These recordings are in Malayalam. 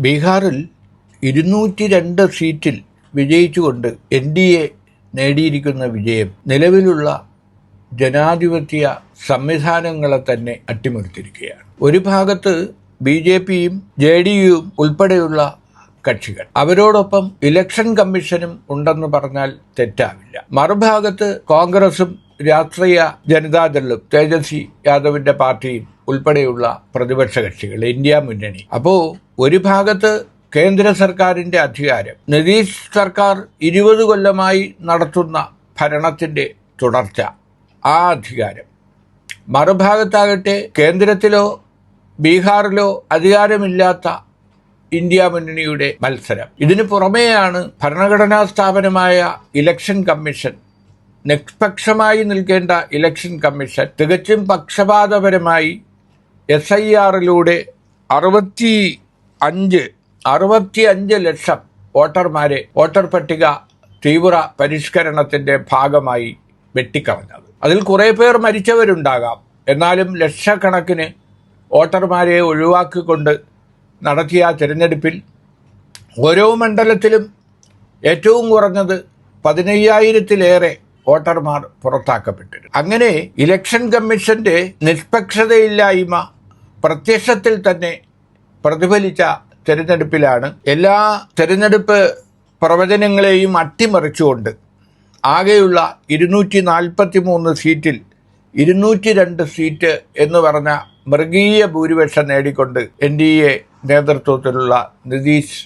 ബീഹാറിൽ ഇരുന്നൂറ്റി രണ്ട് സീറ്റിൽ വിജയിച്ചുകൊണ്ട് എൻ ഡി എ നേടിയിരിക്കുന്ന വിജയം നിലവിലുള്ള ജനാധിപത്യ സംവിധാനങ്ങളെ തന്നെ അട്ടിമറിച്ചിരിക്കുകയാണ്. ഒരു ഭാഗത്ത് ബി ജെ പിയും ജെ ഡി യുവും ഉൾപ്പെടെയുള്ള കക്ഷികൾ. അവരോടൊപ്പം ഇലക്ഷൻ കമ്മീഷനും ഉണ്ടെന്ന് പറഞ്ഞാൽ തെറ്റാവില്ല. മറുഭാഗത്ത് കോൺഗ്രസും രാഷ്ട്രീയ ജനതാദളും തേജസ്വി യാദവിന്റെ പാർട്ടിയും ഉൾപ്പെടെയുള്ള പ്രതിപക്ഷ കക്ഷികൾ ഇന്ത്യ മുന്നണി. അപ്പോൾ ഒരു ഭാഗത്ത് കേന്ദ്ര സർക്കാരിന്റെ അധികാരം നിതീഷ് സർക്കാർ ഇരുപത് കൊല്ലമായി നടത്തുന്ന ഭരണത്തിന്റെ തുടർച്ച ആ അധികാരം. മറുഭാഗത്താകട്ടെ കേന്ദ്രത്തിലോ ബീഹാറിലോ അധികാരമില്ലാത്ത ഇന്ത്യ മുന്നണിയുടെ മത്സരം. ഇതിനു പുറമേയാണ് ഭരണഘടനാ സ്ഥാപനമായ ഇലക്ഷൻ കമ്മീഷൻ നിഷ്പക്ഷമായി നിൽക്കേണ്ട ഇലക്ഷൻ കമ്മീഷൻ തികച്ചും പക്ഷപാതപരമായി എസ് ഐ ആറിലൂടെ അറുപത്തി അഞ്ച് അറുപത്തി അഞ്ച് ലക്ഷം വോട്ടർമാരെ വോട്ടർ പട്ടിക തീവ്ര പരിഷ്കരണത്തിന്റെ ഭാഗമായി വെട്ടിക്കളഞ്ഞത്. അതിൽ കുറേ പേർ മരിച്ചവരുണ്ടാകാം. എന്നാലും ലക്ഷക്കണക്കിന് വോട്ടർമാരെ ഒഴിവാക്കിക്കൊണ്ട് നടത്തിയ തിരഞ്ഞെടുപ്പിൽ ഓരോ മണ്ഡലത്തിലും ഏറ്റവും കുറഞ്ഞത് പതിനയ്യായിരത്തിലേറെ വോട്ടർമാർ പുറത്താക്കപ്പെട്ടിരുന്നു. അങ്ങനെ ഇലക്ഷൻ കമ്മീഷന്റെ നിഷ്പക്ഷതയില്ലായ്മ പ്രത്യക്ഷത്തിൽ തന്നെ പ്രതിഫലിച്ച തിരഞ്ഞെടുപ്പിലാണ്. എല്ലാ തിരഞ്ഞെടുപ്പ് പ്രവചനങ്ങളെയും അട്ടിമറിച്ചുകൊണ്ട് ആകെയുള്ള ഇരുന്നൂറ്റി നാൽപ്പത്തി മൂന്ന് സീറ്റിൽ ഇരുന്നൂറ്റി രണ്ട് സീറ്റ് എന്ന് പറഞ്ഞ മൃഗീയ ഭൂരിപക്ഷം നേടിക്കൊണ്ട് എൻ ഡി എ നേതൃത്വത്തിലുള്ള നിതീഷ്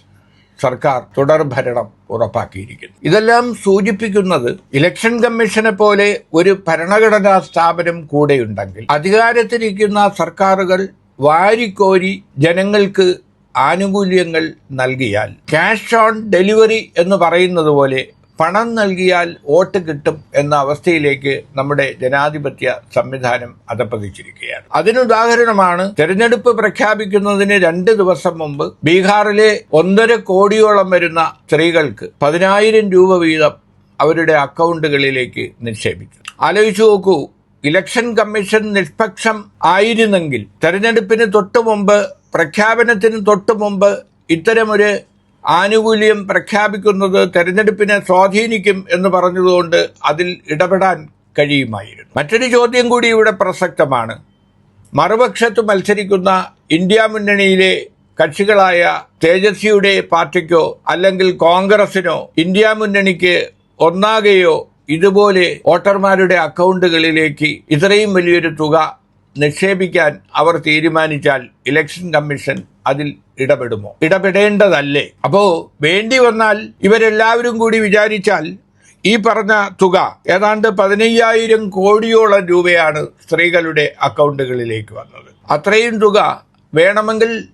സർക്കാർ തുടർഭരണം ഉറപ്പാക്കിയിരിക്കുന്നു. ഇതെല്ലാം സൂചിപ്പിക്കുന്നത് ഇലക്ഷൻ കമ്മീഷനെ പോലെ ഒരു ഭരണഘടനാ സ്ഥാപനം കൂടെയുണ്ടെങ്കിൽ അധികാരത്തിലിരിക്കുന്ന സർക്കാരുകൾ വാരിക്കോരി ജനങ്ങൾക്ക് ആനുകൂല്യങ്ങൾ നൽകിയാൽ ക്യാഷ് ഓൺ ഡെലിവറി എന്ന് പറയുന്നത് പോലെ പണം നൽകിയാൽ വോട്ട് കിട്ടും എന്ന അവസ്ഥയിലേക്ക് നമ്മുടെ ജനാധിപത്യ സംവിധാനം അധപ്പതിച്ചിരിക്കുകയാണ് അതിനുദാഹരണമാണ് തെരഞ്ഞെടുപ്പ് പ്രഖ്യാപിക്കുന്നതിന് രണ്ട് ദിവസം മുമ്പ് ബീഹാറിലെ ഒന്നര കോടിയോളം വരുന്ന സ്ത്രീകൾക്ക് പതിനായിരം രൂപ വീതം അവരുടെ അക്കൗണ്ടുകളിലേക്ക് നിക്ഷേപിച്ചു ആലോചിച്ചു നോക്കൂ ഇലക്ഷൻ കമ്മീഷൻ നിഷ്പക്ഷം ആയിരുന്നെങ്കിൽ തെരഞ്ഞെടുപ്പിന് തൊട്ടു മുമ്പ് പ്രഖ്യാപനത്തിന് തൊട്ടു മുമ്പ് ഇത്തരമൊരു ആനുകൂല്യം പ്രഖ്യാപിക്കുന്നത് തെരഞ്ഞെടുപ്പിനെ സ്വാധീനിക്കും എന്ന് പറഞ്ഞതുകൊണ്ട് അതിൽ ഇടപെടാൻ കഴിയുമായിരുന്നു. മറ്റൊരു ചോദ്യം കൂടി ഇവിടെ പ്രസക്തമാണ്. മറുപക്ഷത്ത് മത്സരിക്കുന്ന ഇന്ത്യ മുന്നണിയിലെ കക്ഷികളായ തേജസ്വിയുടെ പാർട്ടിക്കോ അല്ലെങ്കിൽ കോൺഗ്രസിനോ ഇന്ത്യ മുന്നണിക്ക് ഒന്നാകെയോ ഇതുപോലെ വോട്ടർമാരുടെ അക്കൗണ്ടുകളിലേക്ക് ഇത്രയും വലിയൊരു തുക നിക്ഷേപിക്കാൻ അവർ തീരുമാനിച്ചാൽ ഇലക്ഷൻ കമ്മീഷൻ അതിൽ ഇടപെടുമോ? ഇടപെടേണ്ടതല്ലേ? അപ്പോ വേണ്ടി വന്നാൽ ഇവരെല്ലാവരും കൂടി വിചാരിച്ചാൽ ഈ പറഞ്ഞ തുക ഏതാണ്ട് പതിനയ്യായിരം കോടിയോളം രൂപയാണ് സ്ത്രീകളുടെ അക്കൗണ്ടുകളിലേക്ക് വന്നത്. അത്രയും തുക വേണമെങ്കിൽ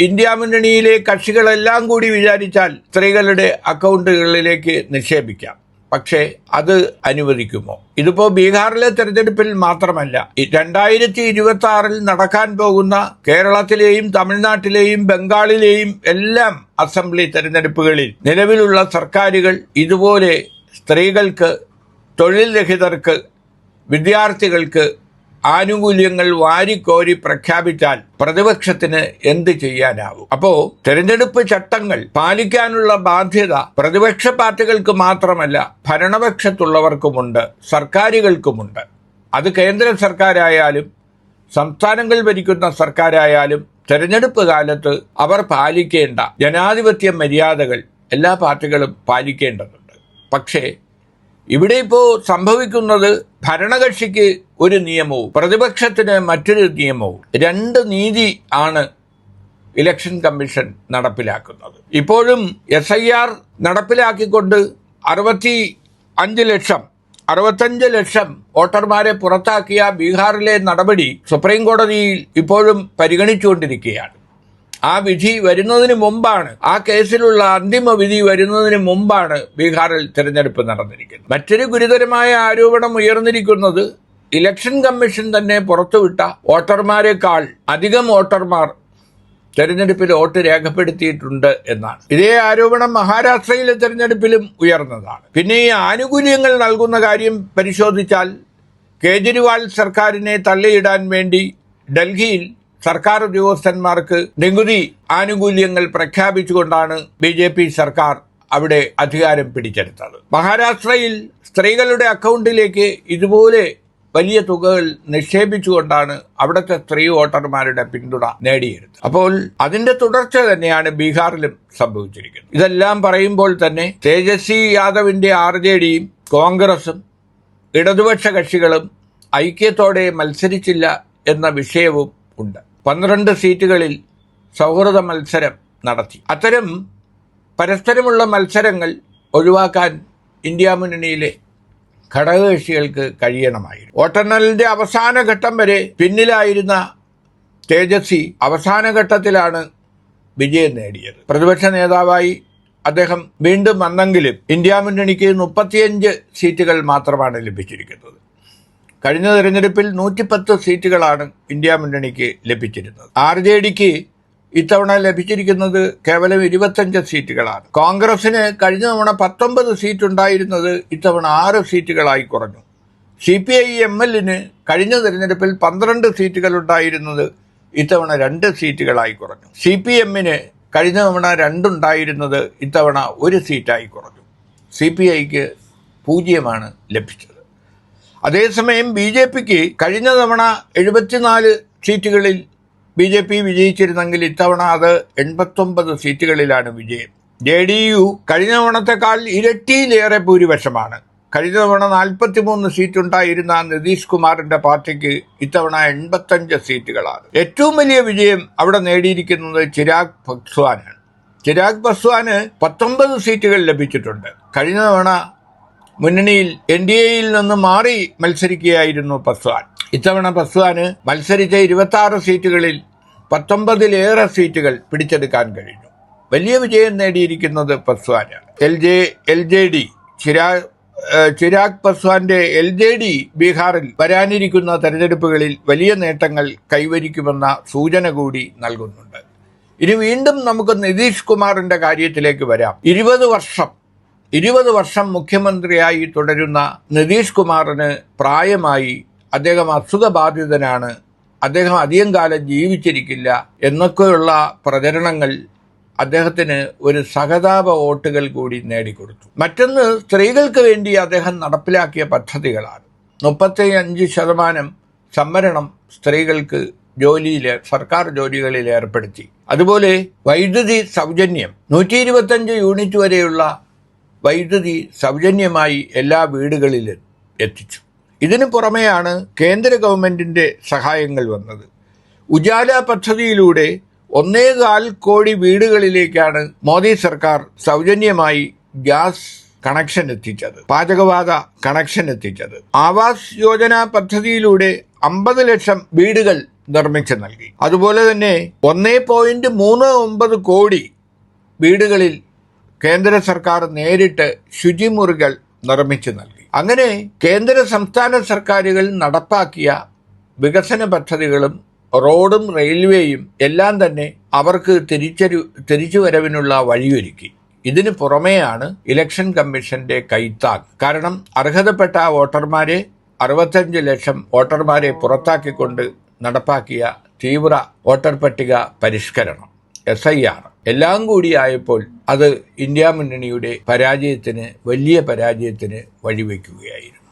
ഇന്ത്യ മുന്നണിയിലെ കക്ഷികളെല്ലാം കൂടി വിചാരിച്ചാൽ സ്ത്രീകളുടെ അക്കൗണ്ടുകളിലേക്ക് നിക്ഷേപിക്കാം. പക്ഷേ അത് അനുവദിക്കുമോ? ഇതിപ്പോ ബീഹാറിലെ തെരഞ്ഞെടുപ്പിൽ മാത്രമല്ല രണ്ടായിരത്തി ഇരുപത്തി ആറിൽ നടക്കാൻ പോകുന്ന കേരളത്തിലെയും തമിഴ്നാട്ടിലെയും ബംഗാളിലെയും എല്ലാം അസംബ്ലി തെരഞ്ഞെടുപ്പുകളിൽ നിലവിലുള്ള സർക്കാരുകൾ ഇതുപോലെ സ്ത്രീകൾക്ക് തൊഴിൽ രഹിതർക്ക് വിദ്യാർത്ഥികൾക്ക് ആനുകൂല്യങ്ങൾ വാരിക്കോരി പ്രഖ്യാപിച്ചാൽ പ്രതിപക്ഷത്തിന് എന്ത് ചെയ്യാനാവും? അപ്പോ തെരഞ്ഞെടുപ്പ് ചട്ടങ്ങൾ പാലിക്കാനുള്ള ബാധ്യത പ്രതിപക്ഷ പാർട്ടികൾക്ക് മാത്രമല്ല ഭരണപക്ഷത്തുള്ളവർക്കുമുണ്ട് സർക്കാരുകൾക്കുമുണ്ട്. അത് കേന്ദ്ര സർക്കാരായാലും സംസ്ഥാനങ്ങൾ ഭരിക്കുന്ന സർക്കാരായാലും തെരഞ്ഞെടുപ്പ് കാലത്ത് അവർ പാലിക്കേണ്ട ജനാധിപത്യ മര്യാദകൾ എല്ലാ പാർട്ടികളും പാലിക്കേണ്ടതുണ്ട്. പക്ഷേ ഇവിടെ ഇപ്പോൾ സംഭവിക്കുന്നത് ഭരണകക്ഷിക്ക് ഒരു നിയമവും പ്രതിപക്ഷത്തിന് മറ്റൊരു നിയമവും. രണ്ട് നീതി ആണ് ഇലക്ഷൻ കമ്മീഷൻ നടപ്പിലാക്കുന്നത്. ഇപ്പോഴും എസ് ഐ ആർ നടപ്പിലാക്കിക്കൊണ്ട് അറുപത്തി അഞ്ച് ലക്ഷം അറുപത്തഞ്ച് ലക്ഷം വോട്ടർമാരെ പുറത്താക്കിയ ബീഹാറിലെ നടപടി സുപ്രീം കോടതിയിൽ ഇപ്പോഴും പരിഗണിച്ചുകൊണ്ടിരിക്കുകയാണ്. ആ വിധി വരുന്നതിന് മുമ്പാണ്. ആ കേസിലുള്ള അന്തിമ വിധി വരുന്നതിന് മുമ്പാണ് ബീഹാറിൽ തിരഞ്ഞെടുപ്പ് നടന്നിരിക്കുന്നത്. മറ്റൊരു ഗുരുതരമായ ആരോപണം ഉയർന്നിരിക്കുന്നത് ഇലക്ഷൻ കമ്മീഷൻ തന്നെ പുറത്തുവിട്ട വോട്ടർമാരെക്കാൾ അധികം വോട്ടർമാർ തെരഞ്ഞെടുപ്പിൽ വോട്ട് രേഖപ്പെടുത്തിയിട്ടുണ്ട് എന്നാണ്. ഇതേ ആരോപണം മഹാരാഷ്ട്രയിലെ തെരഞ്ഞെടുപ്പിലും ഉയർന്നതാണ്. പിന്നെ ഈ ആനുകൂല്യങ്ങൾ നൽകുന്ന കാര്യം പരിശോധിച്ചാൽ കേജ്രിവാൾ സർക്കാരിനെ തള്ളിയിടാൻ വേണ്ടി ഡൽഹിയിൽ സർക്കാർ ഉദ്യോഗസ്ഥന്മാർക്ക് നികുതി ആനുകൂല്യങ്ങൾ പ്രഖ്യാപിച്ചുകൊണ്ടാണ് ബി ജെ പി സർക്കാർ അവിടെ അധികാരം പിടിച്ചെടുത്തത്. മഹാരാഷ്ട്രയിൽ സ്ത്രീകളുടെ അക്കൗണ്ടിലേക്ക് ഇതുപോലെ വലിയ തുകകൾ നിക്ഷേപിച്ചുകൊണ്ടാണ് അവിടുത്തെ സ്ത്രീ വോട്ടർമാരുടെ പിന്തുണ നേടിയെടുത്തത്. അപ്പോൾ അതിന്റെ തുടർച്ച തന്നെയാണ് ബീഹാറിലും സംഭവിച്ചിരിക്കുന്നത്. ഇതെല്ലാം പറയുമ്പോൾ തന്നെ തേജസ്വി യാദവിന്റെ ആർ ജെ ഡിയും കോൺഗ്രസും ഇടതുപക്ഷ കക്ഷികളും ഐക്യത്തോടെ മത്സരിച്ചില്ല എന്ന വിഷയവും ഉണ്ട്. പന്ത്രണ്ട് സീറ്റുകളിൽ സൗഹൃദ മത്സരം നടത്തി. അത്തരം പരസ്പരമുള്ള മത്സരങ്ങൾ ഒഴിവാക്കാൻ ഇന്ത്യ മുന്നണിയിലെ ഘടകകക്ഷികൾക്ക് കഴിയണമായിരുന്നു. വോട്ടെണ്ണലിന്റെ അവസാന ഘട്ടം വരെ പിന്നിലായിരുന്ന തേജസ്വി അവസാന ഘട്ടത്തിലാണ് വിജയം നേടിയത്. പ്രതിപക്ഷ നേതാവായി അദ്ദേഹം വീണ്ടും വന്നെങ്കിലും ഇന്ത്യ മുന്നണിക്ക് മുപ്പത്തിയഞ്ച് സീറ്റുകൾ മാത്രമാണ് ലഭിച്ചിരിക്കുന്നത്. കഴിഞ്ഞ തെരഞ്ഞെടുപ്പിൽ നൂറ്റിപ്പത്ത് സീറ്റുകളാണ് ഇന്ത്യ മുന്നണിക്ക് ലഭിച്ചിരുന്നത്. ആർ ജെ ഡിക്ക് ഇത്തവണ ലഭിച്ചിരിക്കുന്നത് കേവലം ഇരുപത്തഞ്ച് സീറ്റുകളാണ്. കോൺഗ്രസിന് കഴിഞ്ഞ തവണ പത്തൊമ്പത് സീറ്റ് ഉണ്ടായിരുന്നത് ഇത്തവണ ആറ് സീറ്റുകളായി കുറഞ്ഞു. സി പി ഐ എം എല്ലിന് കഴിഞ്ഞ തെരഞ്ഞെടുപ്പിൽ പന്ത്രണ്ട് സീറ്റുകൾ ഉണ്ടായിരുന്നത് ഇത്തവണ രണ്ട് സീറ്റുകളായി കുറഞ്ഞു. സി പി എമ്മിന് കഴിഞ്ഞ തവണ രണ്ടുണ്ടായിരുന്നത് ഇത്തവണ ഒരു സീറ്റായി കുറഞ്ഞു. സി പി ഐക്ക് പൂജ്യമാണ് ലഭിച്ചത്. അതേസമയം ബി ജെ പിക്ക് കഴിഞ്ഞ തവണ എഴുപത്തിനാല് സീറ്റുകളിൽ ബി ജെ പി വിജയിച്ചിരുന്നെങ്കിൽ ഇത്തവണ അത് എൺപത്തൊമ്പത് സീറ്റുകളിലാണ് വിജയം. ജെ ഡി യു കഴിഞ്ഞ തവണത്തെക്കാൾ ഇരട്ടിയിലേറെ ഭൂരിപക്ഷമാണ്. കഴിഞ്ഞ തവണ നാൽപ്പത്തിമൂന്ന് സീറ്റ് ഉണ്ടായിരുന്ന നിതീഷ് കുമാറിന്റെ പാർട്ടിക്ക് ഇത്തവണ എൺപത്തഞ്ച് സീറ്റുകളാണ്. ഏറ്റവും വലിയ വിജയം അവിടെ നേടിയിരിക്കുന്നത് ചിരാഗ് പസ്വാനാണ്. ചിരാഗ് പസ്വാന് പത്തൊമ്പത് സീറ്റുകൾ ലഭിച്ചിട്ടുണ്ട്. കഴിഞ്ഞ തവണ മുന്നണിയിൽ എൻ ഡി എയിൽ നിന്ന് മാറി മത്സരിക്കുകയായിരുന്നു പസ്വാൻ. ഇത്തവണ പസ്വാന് മത്സരിച്ച ഇരുപത്തി ആറ് സീറ്റുകളിൽ പത്തൊമ്പതിലേറെ സീറ്റുകൾ പിടിച്ചെടുക്കാൻ കഴിഞ്ഞു. വലിയ വിജയം നേടിയിരിക്കുന്നത് പസ്വാനാണ്. L J L J D Chirag Chirag പസ്വാന്റെ L J D ബീഹാറിൽ വരാനിരിക്കുന്ന തെരഞ്ഞെടുപ്പുകളിൽ വലിയ നേട്ടങ്ങൾ കൈവരിക്കുമെന്ന സൂചന കൂടി നൽകുന്നുണ്ട്. ഇനി വീണ്ടും നമുക്ക് നിതീഷ് കുമാറിന്റെ കാര്യത്തിലേക്ക് വരാം. ഇരുപത് വർഷം ഇരുപത് വർഷം മുഖ്യമന്ത്രിയായി തുടരുന്ന നിതീഷ് കുമാറിന് പ്രായമായി അദ്ദേഹം അസുഖബാധിതനാണ്. അദ്ദേഹം അധികം കാലം ജീവിച്ചിരിക്കില്ല എന്നൊക്കെയുള്ള പ്രചരണങ്ങൾ അദ്ദേഹത്തിന് ഒരു സഹതാപ വോട്ടുകൾ കൂടി നേടിക്കൊടുത്തു. മറ്റൊന്ന് സ്ത്രീകൾക്ക് വേണ്ടി അദ്ദേഹം നടപ്പിലാക്കിയ പദ്ധതികളാണ്. മുപ്പത്തി അഞ്ച് ശതമാനം സംവരണം സ്ത്രീകൾക്ക് ജോലിയിൽ സർക്കാർ ജോലികളിൽ ഏർപ്പെടുത്തി. അതുപോലെ വൈദ്യുതി സൗജന്യം. നൂറ്റി ഇരുപത്തഞ്ച് യൂണിറ്റ് വരെയുള്ള വൈദ്യുതി സൗജന്യമായി എല്ലാ വീടുകളിലും എത്തിച്ചു. ഇതിനു പുറമെയാണ് കേന്ദ്ര ഗവൺമെന്റിന്റെ സഹായങ്ങൾ വന്നത്. ഉജാല പദ്ധതിയിലൂടെ ഒന്നേകാൽ കോടി വീടുകളിലേക്കാണ് മോദി സർക്കാർ സൗജന്യമായി ഗ്യാസ് കണക്ഷൻ എത്തിച്ചത് പാചകവാത കണക്ഷൻ എത്തിച്ചത്. ആവാസ് യോജന പദ്ധതിയിലൂടെ അമ്പത് ലക്ഷം വീടുകൾ നിർമ്മിച്ചു നൽകി. അതുപോലെ തന്നെ ഒന്നേ പോയിന്റ് മൂന്ന് ഒമ്പത് കോടി വീടുകളിൽ കേന്ദ്ര സർക്കാർ നേരിട്ട് ശുചിമുറികൾ നിർമ്മിച്ചു നൽകി. അങ്ങനെ കേന്ദ്ര സംസ്ഥാന സർക്കാരുകൾ നടപ്പാക്കിയ വികസന പദ്ധതികളും റോഡും റെയിൽവേയും എല്ലാം തന്നെ അവർക്ക് തിരിച്ചരു തിരിച്ചുവരവിനുള്ള വഴിയൊരുക്കി. ഇതിനു പുറമെയാണ് ഇലക്ഷൻ കമ്മീഷന്റെ കൈത്താങ്. കാരണം അർഹതപ്പെട്ട വോട്ടർമാരെ അറുപത്തഞ്ച് ലക്ഷം വോട്ടർമാരെ പുറത്താക്കിക്കൊണ്ട് നടപ്പാക്കിയ തീവ്ര വോട്ടർ പട്ടിക പരിഷ്കരണം എസ് ഐ ആർ. എല്ലാം കൂടിയായപ്പോൾ അത് ഇന്ത്യ മുന്നണിയുടെ പരാജയത്തിന് വലിയ പരാജയത്തിന് വഴിവെക്കുകയായിരുന്നു.